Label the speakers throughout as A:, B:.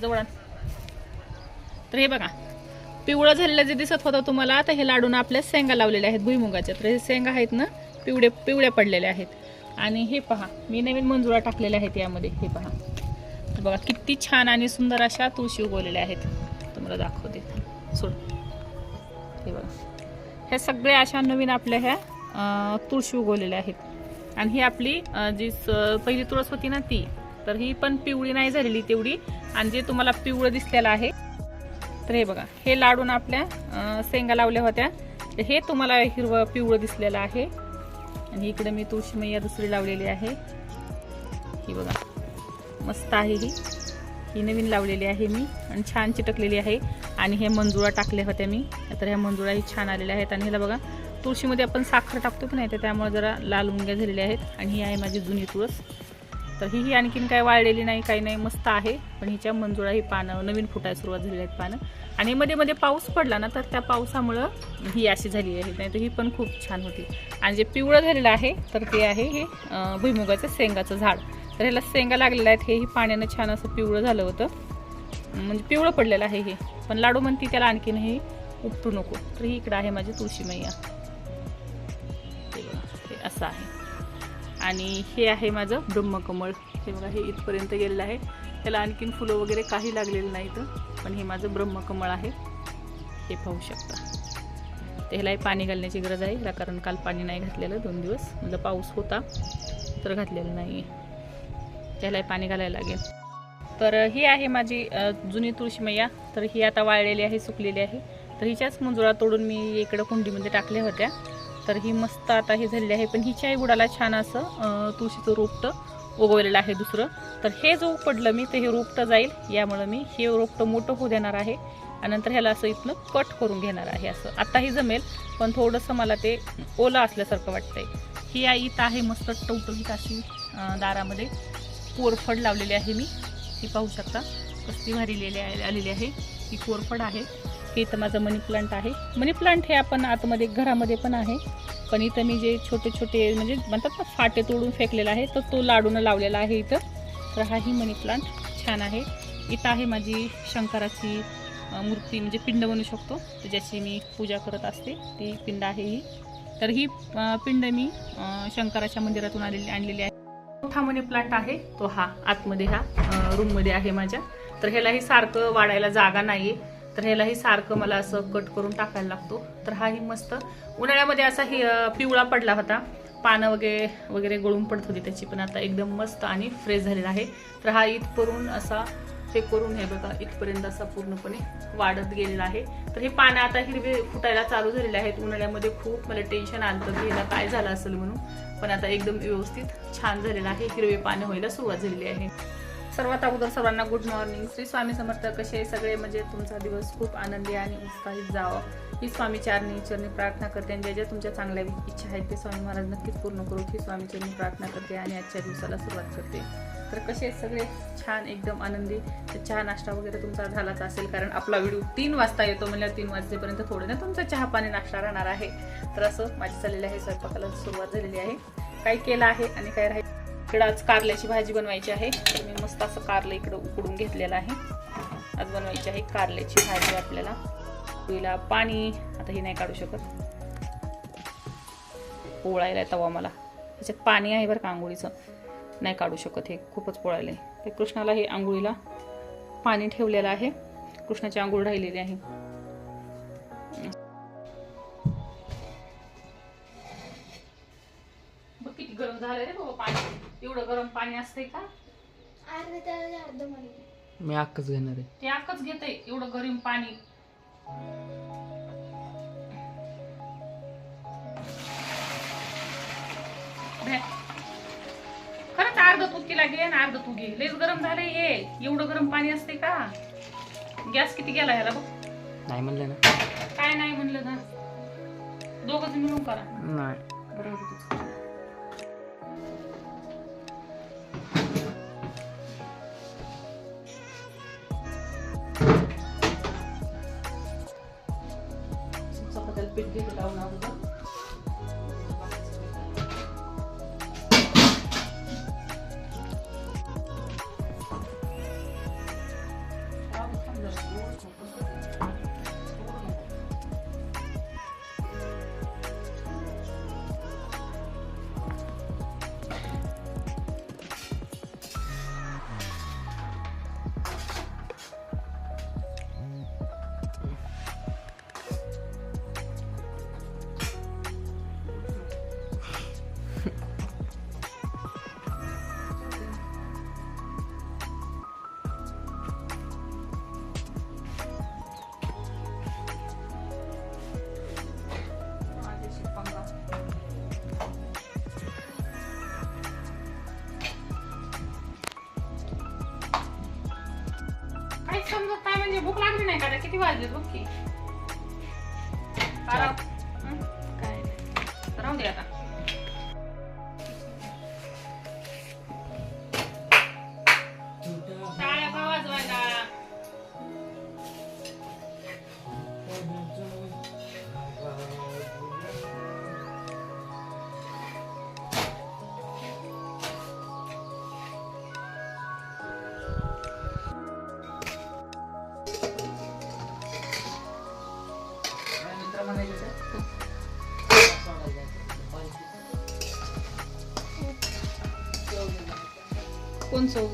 A: जवळ तर हे बघा पिवळं झालेलं जे दिसत होतं तुम्हाला तर हे लाडून आपल्या शेंगा लावलेल्या आहेत भुईमुगाच्या. तर हे शेंगा आहेत ना पिवळे पिवळ्या पडलेल्या आहेत. आणि हे पहा मी नवीन मंजुळा टाकलेल्या आहेत यामध्ये हे पहा. तर बघा किती छान आणि सुंदर अशा तुळशी उगवलेल्या आहेत. तुम्हाला दाखवते. सोड. हे बघा. ह्या सगळ्या अशा नवीन आपल्या ह्या तुळशी उगवलेल्या आहेत. आणि ही आपली जी स- पहिली तुळस होती ना ती तर ही पण पिवळी नाही झालेली तेवढी. आणि जे तुम्हाला पिवळं दिसलेलं आहे. तर हे बघा हे लाडून आपल्या शेंगा लावल्या होत्या. तर हे तुम्हाला हिरवं पिवळं दिसलेलं आहे. आणि इकडे मी तुळशी मैया दुसरी लावलेली आहे. ही बघा मस्त आहे ही. ही नवीन लावलेली आहे मी आणि छान चिटकलेली आहे. आणि हे मंजुळा टाकल्या होत्या मी. तर ह्या मंजुळाही छान आलेल्या आहेत. आणि ह्याला बघा तुळशीमध्ये आपण साखर टाकतो की नाही तर त्यामुळे जरा लाल मुंग्या झालेल्या आहेत. आणि ही आहे माझी जुनी तुळस. तर ही ही आणखीन काय वाळलेली नाही काही नाही. मस्त आहे. पण हिच्या मंजुळा ही पानं नवीन फुटायला सुरुवात झालेली आहेत पानं. आणि मध्ये मध्ये पाऊस पडला ना तर त्या पावसामुळं ही अशी झाली आहे. नाही तर ही पण खूप छान होती. आणि जे पिवळं झालेलं आहे तर ते आहे हे भुईमुगाचं शेंगाचं झाड. तर ह्याला शेंगा लागलेल्या आहेत. हे ही पाण्यानं छान असं पिवळं झालं होतं. म्हणजे पिवळं पडलेलं आहे हे. पण लाडू म्हणती त्याला आणखीन हे उपटू नको. तर ही इकडं आहे माझी तुळशी मैया असं आहे. आणि हे आहे माझं ब्रह्मकमळ. हे बघा हे इथपर्यंत गेलेलं आहे. त्याला आणखीन फुलं वगैरे काही लागलेलं नाही तर पण हे माझं ब्रह्मकमळ आहे. हे पाहू शकता. त्यालाही पाणी घालण्याची गरज आहे. ह्याला कारण काल पाणी नाही घातलेलं दोन दिवस. म्हणजे पाऊस होता तर घातलेलं नाही त्यालाही पाणी घालायला लागेल. तर ही आहे माझी जुनी तुळशीमय्या तर ही आता वाळलेली आहे सुकलेली आहे. तर हिच्याच मुंजुळा तोडून मी इकडं कुंडीमध्ये टाकल्या होत्या. तर ही मस्त आता हे झालेली आहे. पण हिच्याही बुडाला छान असं तुळशीचं रोपटं उगवलेलं आहे दुसरं. तर हे जो पडलं मी तर हे रोपटं जाईल. यामुळं मी हे रोपटं मोठं होऊ देणार आहे. आणि नंतर ह्याला असं इथनं कट करून घेणार आहे असं. आताही जमेल पण थोडंसं मला ते ओलं असल्यासारखं वाटतंय. ही आई इथं आहे मस्त टवटवीत अशी दारामध्ये. कोरफड लावलेली आहे मी. ही पाहू शकता. कसली भारी आलेली आहे. ही कोरफड आहे. हे इथं माझं मनी प्लांट आहे. मनी प्लांट हे आपण आतमध्ये घरामध्ये पण आहे. पण इथं मी जे छोटे छोटे म्हणजे म्हणतात ना फाटे तोडून फेकलेला आहे तर तो लाडून लावलेला आहे इथं. तर हाही मनी प्लांट छान आहे. इथं आहे माझी शंकराची मूर्ती म्हणजे पिंड बनू शकतो. तर ज्याची मी पूजा करत असते ती पिंड आहे ही. तर ही पिंड मी शंकराच्या मंदिरातून आलेली आणलेली आहे. मोठा मनी प्लांट आहे तो हा आतमध्ये हा रूममध्ये आहे माझ्या. तर ह्यालाही सारखं वाढायला जागा नाही आहे तर ह्यालाही सारखं मला असं कट करून टाकायला लागतो. तर हाही मस्त. उन्हाळ्यामध्ये असा ही पिवळा पडला होता. पानं वगैरे वगैरे गळून पडत होती त्याची पण आता एकदम मस्त आणि फ्रेश झालेला आहे. तर हा इथपर्यंत असा हे करून हे बघा इथपर्यंत असा पूर्णपणे वाढत गेलेला आहे. तर हे पानं आता हिरवे फुटायला चालू झालेले आहेत. उन्हाळ्यामध्ये खूप मला टेन्शन आलं तर की ह्याला काय झालं असेल म्हणून. पण आता एकदम व्यवस्थित छान झालेलं आहे. हिरवे पानं व्हायला सुरुवात झालेली आहे. सर्वात अगोदर सर्वांना गुड मॉर्निंग श्री स्वामी समर्थ कसे सगळे? म्हणजे तुमचा दिवस खूप आनंदी आणि उत्साहित जावा. ही स्वामी चरणी चरणी प्रार्थना करते आणि ज्या ज्या तुमच्या चांगल्या इच्छा आहेत ते स्वामी महाराज नक्कीच पूर्ण करू ही स्वामी चरणी प्रार्थना करते आणि आजच्या दिवसाला सुरुवात करते. तर कसे सगळे? छान एकदम आनंदी. तर चहा नाश्ता वगैरे तुमचा झालाच असेल कारण आपला व्हिडिओ तीन वाजता येतो म्हणजे तीन वाजेपर्यंत थोडं ना तुमचा चहा पाणी नाश्ता राहणार आहे. तर असं माझी चाललेलं आहे स्वयंपाकाला सुरुवात झालेली आहे. काय केलं आहे आणि काय राहील इकडं आज कारल्याची भाजी बनवायची आहे. तर मी मस्त असं कारलं इकडं उकडून घेतलेलं आहे. आज बनवायची आहे कारल्याची भाजी आपल्याला. पोळीला पाणी आता हे नाही काढू शकत. पोळायला तवा मला. त्याच्यात पाणी आहे बरं का आंघोळीचं. नाही काढू शकत हे खूपच पोळायला आहे ते कृष्णाला हे आंघोळीला पाणी ठेवलेलं आहे. कृष्णाची आंघोळ राहिलेली आहे. बघ किती गरम झालं रे बाबा पाणी. एवढं गरम पाणी असतंय का?
B: अर्ध त्याला अर्ध मला
C: मी अक्कच घेणार आहे.
A: ते आकच घेत एवढं गरम पाणी. खरंच अर्ध तू तिला घे ना अर्ध तू घे. लयच गरम झालंय हे. एवढं गरम पाणी असते का? गॅस किती गेला ह्याला बघ.
C: नाही म्हणलं ना.
A: काय नाही म्हणलं ना. दोघं मिळून करा.
C: नाही.
A: बरोबर पीठ घेते लावून अगोदर. नाही का आता? किती वाजले बघ की?
C: काय
A: राहू दे आता कोण चौ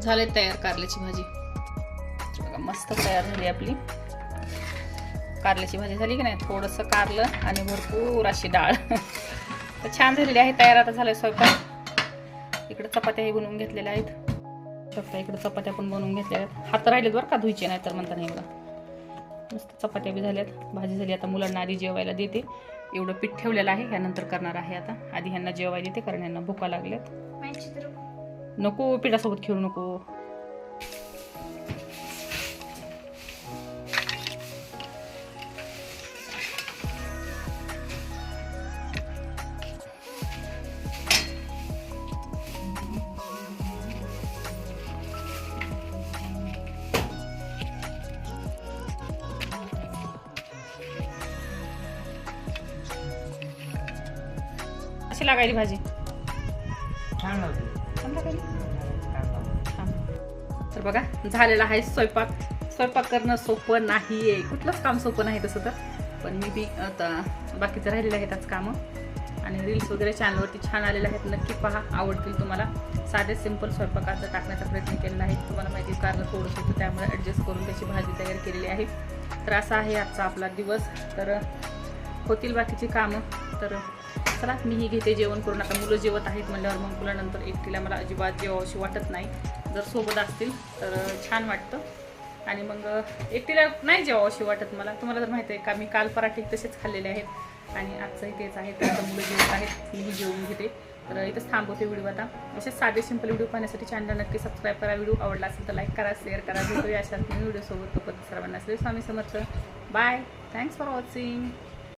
A: झाले तयार कारल्याची भाजी. बघा, मस्त तयार झाली आपली. कारल्याची भाजी झाली की नाही? थोडंसं कारलं आणि भरपूर अशी डाळ. तर छान झालेली आहे तयार आता झालं स्वयंपाक. इकडे चपात्याही बनवून घेतलेल्या आहेत. शकता इकडे चपात्या पण बनवून घेतलेल्या आहेत. हात राहिलेत बरं का धुयचे नाही तर म्हणता नाही मला मस्त चपात्या बी झाल्यात भाजी झाली. आता मुलांना आधी जेवायला देते. एवढं पीठ ठेवलेलं आहे ह्यानंतर करणार आहे आता. आधी ह्यांना जेवायला देते कारण यांना भुका लागल्यात. नको पिठासोबत खेळू नको. अशी लागायली भाजी. तर बघा झालेला आहे स्वयंपाक. स्वयंपाक करणं सोपं नाही आहे कुठलंच काम सोपं नाही तसं तर. पण मी बी आता बाकीचं राहिलेलं आहेत आज कामं. आणि रील्स वगैरे चॅनलवरती छान आलेले आहेत. नक्की पहा आवडतील तुम्हाला. साधे सिंपल स्वयंपाकाचा टाकण्याचा प्रयत्न केलेला आहे. तुम्हाला माहिती कारण थोडंसं होतं त्यामुळे ॲडजस्ट करून त्याची भाजी तयार केलेली आहे. तर असा आहे आजचा आपला दिवस. तर होतील बाकीची कामं. तर चला मीही घेते जेवण करून. आता मुलं जेवत आहेत म्हणल्यावर मग मुलानंतर एकटीला मला अजिबात जेवावशी वाटत नाही. जर सोबत असतील तर छान वाटतं. आणि मग एकटीला नाही जेवावशी वाटत मला. तुम्हाला तर माहिती आहे का मी काल पराठे तसेच खाल्लेले आहेत. आणि आजचंही तेच आहे. तर आता मुलं जेवत आहेत मीही जेवून घेते. तर इथंच थांबवते व्हिडिओ आता. असे साधे सिंपल व्हिडिओ पाहण्यासाठी चॅनल नक्की सबस्क्राईब करा. व्हिडिओ आवडला असेल तर लाईक करा शेअर करा. भेटूया अशाच व्हिडिओ सोबत तोपर्यंत सर्वांना Shri Swami Samarth. Bye thanks for watching